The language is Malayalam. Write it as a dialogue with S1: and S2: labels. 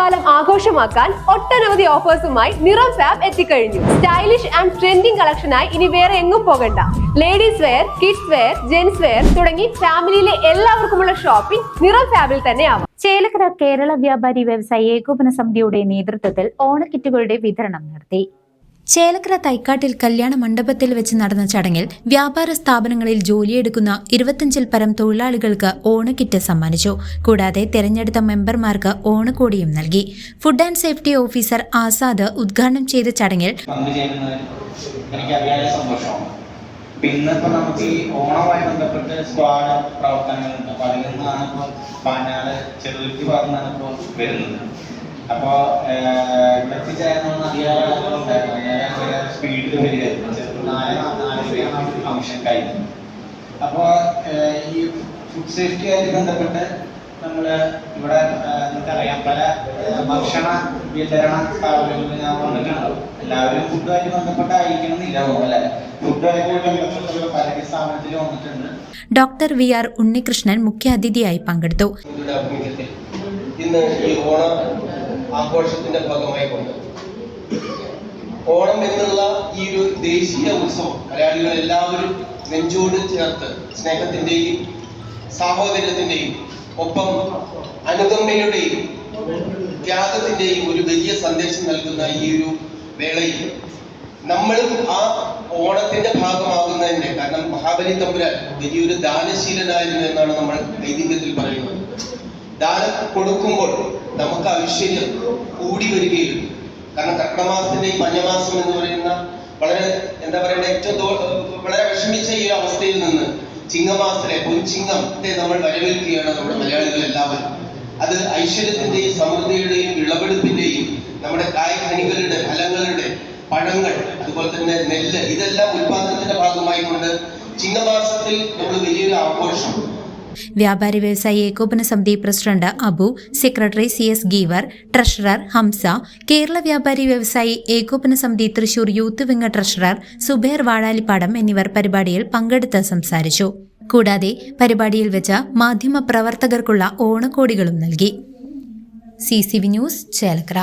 S1: ഓണക്കാലം ആഘോഷമാക്കാൻ ഒട്ടനവധി ഓഫേഴ്സുമായി നിറം ഫാബ് എത്തിക്കഴിഞ്ഞു. സ്റ്റൈലിഷ് ആൻഡ് ട്രെൻഡിംഗ് കളക്ഷനായി ഇനി വേറെ എങ്ങും പോകണ്ട. Ladies wear kids wear gents wear തുടങ്ങി ഫാമിലിയിലെ എല്ലാവർക്കുമുള്ള ഷോപ്പിംഗ് നിറം ഫാബിൽ തന്നെ ആവാം.
S2: ചേലക്കര കേരള വ്യാപാരി വ്യവസായി ഏകോപന സമിതിയുടെ നേതൃത്വത്തിൽ ഓണക്കിറ്റുകളുടെ വിതരണം നടത്തി. ചേലക്കര തൈക്കാട്ടിൽ കല്യാണ മണ്ഡപത്തിൽ വെച്ച് നടന്ന ചടങ്ങിൽ വ്യാപാര സ്ഥാപനങ്ങളിൽ ജോലിയെടുക്കുന്ന ഇരുപത്തിയഞ്ചിൽ പരം തൊഴിലാളികൾക്ക് ഓണക്കിറ്റ് സമ്മാനിച്ചു. കൂടാതെ തെരഞ്ഞെടുത്ത മെമ്പർമാർക്ക് ഓണക്കോടിയും നൽകി. Food and safety officer Azad ഉദ്ഘാടനം ചെയ്ത ചടങ്ങിൽ
S3: പിന്നെ ഇപ്പൊ നമുക്ക് ഈ ഓണവുമായി ബന്ധപ്പെട്ട് സ്ക്വാഡ് പ്രവർത്തനങ്ങളുണ്ട്. അപ്പൊ അതിൽ നിന്നാണ് ഇപ്പൊ പാഞ്ഞാൽ ചെറുതുരുത്തി ഭാഗത്തുനിന്നാണ് ഇപ്പൊ വരുന്നത്. അപ്പോ എത്തിച്ചേരണമെന്ന് അതിയായ സ്പീഡിൽ വരികയായിരുന്നു. ചെറു നാല് നാലരയാണ് ഫംഗ്ഷൻ കഴിഞ്ഞത് അപ്പോ ഏഹ്, ഈ ഫുഡ് സേഫ്റ്റിയായിട്ട് ബന്ധപ്പെട്ട് നമ്മൾ ഇവിടെ നിങ്ങൾക്കറിയാം പല ഭക്ഷണ വിതരണ സ്ഥാപനങ്ങളിൽ ഞാൻ വന്നിട്ടുണ്ട്. എല്ലാവരും ഫുഡുമായിട്ട് ബന്ധപ്പെട്ടായിരിക്കണം എന്നില്ല അല്ലെ? ഫുഡുമായിട്ട് ബന്ധപ്പെട്ടുള്ള പല സ്ഥാപനത്തിൽ വന്നിട്ടുണ്ട്.
S2: ഡോക്ടർ വി ആർ ഉണ്ണികൃഷ്ണൻ മുഖ്യാതിഥിയായി പങ്കെടുത്തു.
S4: ഇന്ന് ഈ ഓണ ആഘോഷത്തിന്റെ ഭാഗമായി കൊണ്ട്. ഓണം എന്നുള്ള ഈ ഒരു ദേശീയ ഉത്സവം മലയാളികൾ എല്ലാവരും നെഞ്ചോട് ചേർത്ത് സ്നേഹത്തിന്റെയും സാഹോദര്യത്തിന്റെയും ഒപ്പം അനുകമ്പയുടെയും ത്യാഗത്തിന്റെയും ഒരു വലിയ സന്ദേശം നൽകുന്ന ഈ ഒരു വേളയിൽ നമ്മളും ആ ഓണത്തിന്റെ ഭാഗമാകുന്നതിന്റെ കാരണം മഹാബലി തമ്പുരാൻ വലിയൊരു ദാനശീലനായിരുന്നു എന്നാണ് നമ്മൾ ഐതിഹ്യത്തിൽ പറയുന്നത്. ദാനം കൊടുക്കുമ്പോൾ നമുക്ക് ഐശ്വര്യം കൂടി വരികയുള്ളൂ കാരണം കർക്കമാസത്തിന്റെ ഈ മഞ്ഞമാസം എന്ന് പറയുന്ന വളരെ എന്താ പറയുക ഏറ്റവും വളരെ വിഷമിച്ച ഈ അവസ്ഥയിൽ നിന്ന് ചിങ്ങമാസത്തിലെ പൊൻചിങ്ങത്തെ നമ്മൾ വരവേൽക്കുകയാണ് നമ്മുടെ മലയാളികൾ എല്ലാവരും. അത് ഐശ്വര്യത്തിന്റെയും സമൃദ്ധിയുടെയും വിളവെടുപ്പിന്റെയും നമ്മുടെ കായ്കനികളുടെ ഫലങ്ങളുടെ പഴങ്ങൾ അതുപോലെ തന്നെ നെല്ല് ഇതെല്ലാം ഉൽപാദനത്തിന്റെ ഭാഗമായി കൊണ്ട് ചിങ്ങമാസത്തിൽ നമ്മൾ വലിയൊരു ആഘോഷം
S2: വ്യാപാരി വ്യവസായി ഏകോപന സമിതി president Abu secretary C S Geevar treasurer Hamsa Kerala വ്യാപാരി വ്യവസായി ഏകോപന സമിതി Thrissur youth wing treasurer Zubair Vazhalippadam എന്നിവർ പരിപാടിയിൽ പങ്കെടുത്ത് സംസാരിച്ചു. കൂടാതെ പരിപാടിയിൽ വെച്ച മാധ്യമ പ്രവർത്തകർക്കുള്ള ഓണക്കോടികളും നൽകി. C C V news Chelakkara.